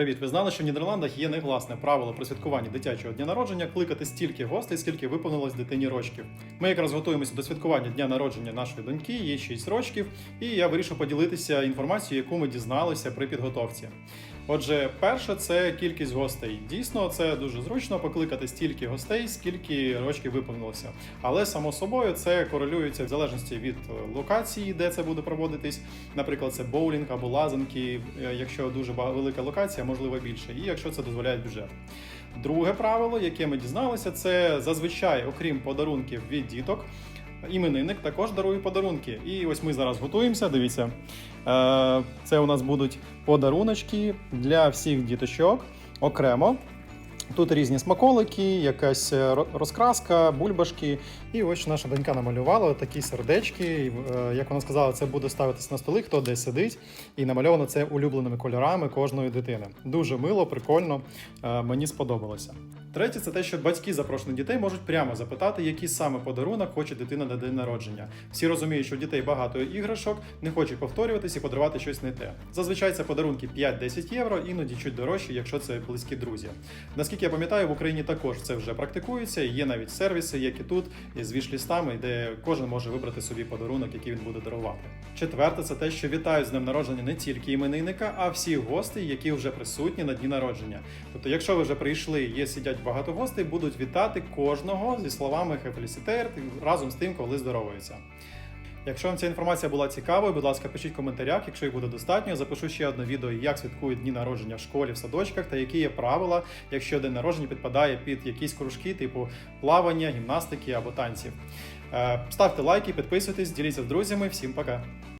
Привіт! Ви знали, що в Нідерландах є негласне правило про святкування дитячого дня народження кликати стільки гостей, скільки виповнилось дитині рочків. Ми якраз готуємося до святкування дня народження нашої доньки, їй 6 рочків, і я вирішив поділитися інформацією, яку ми дізналися при підготовці. Отже, перше це кількість гостей. Дійсно, це дуже зручно покликати стільки гостей, скільки рочків виповнилося. Але само собою це корелюється в залежності від локації, де це буде проводитись. Наприклад, це боулінг або лазанки, е, якщо дуже велика локація, можливо більше, і якщо це дозволяє бюджет. Друге правило, яке ми дізналися, це зазвичай, окрім подарунків від діток, іменинник також дарує подарунки. І ось ми зараз готуємося. Дивіться, Е, це у нас будуть подаруночки для всіх діточок окремо. Тут різні смаколики, якась е, розкраска, бульбашки. І ось наша донька намалювала такі сердечки. Е, Як вона сказала, це буде ставитись на столи, хто де сидить. І намальовано це улюбленими кольорами кожної дитини. Дуже мило, прикольно. Мені сподобалося. Третє, це те, що батьки запрошених дітей можуть прямо запитати, який саме подарунок хоче дитина на день народження. Всі розуміють, що у дітей багато іграшок, не хочуть повторюватись і подарувати щось не те. Зазвичай це подарунки 5-10 євро, іноді чуть дорожчі, якщо це близькі друзі. Наскільки я пам'ятаю, в Україні також це вже практикується. Є навіть сервіси, як і тут, з віш-лістами, де кожен може вибрати собі подарунок, який він буде дарувати. Четверте, це те, що вітають з днем народження не тільки іменинника, а всіх гостей, які вже присутні на дні народження. Тобто, якщо ви вже прийшли, є сидять багато гостей, будуть вітати кожного зі словами «Хефелісітер» разом з тим, коли здоровується. Якщо вам ця інформація була цікавою, будь ласка, пишіть в коментарях, якщо їх буде достатньо. Запишу ще одне відео, як святкують дні народження в школі, в садочках та які є правила, якщо день народження підпадає під якісь кружки, типу плавання, гімнастики або танців. Е, Ставте лайки, підписуйтесь, діліться з друзями. Всім пока!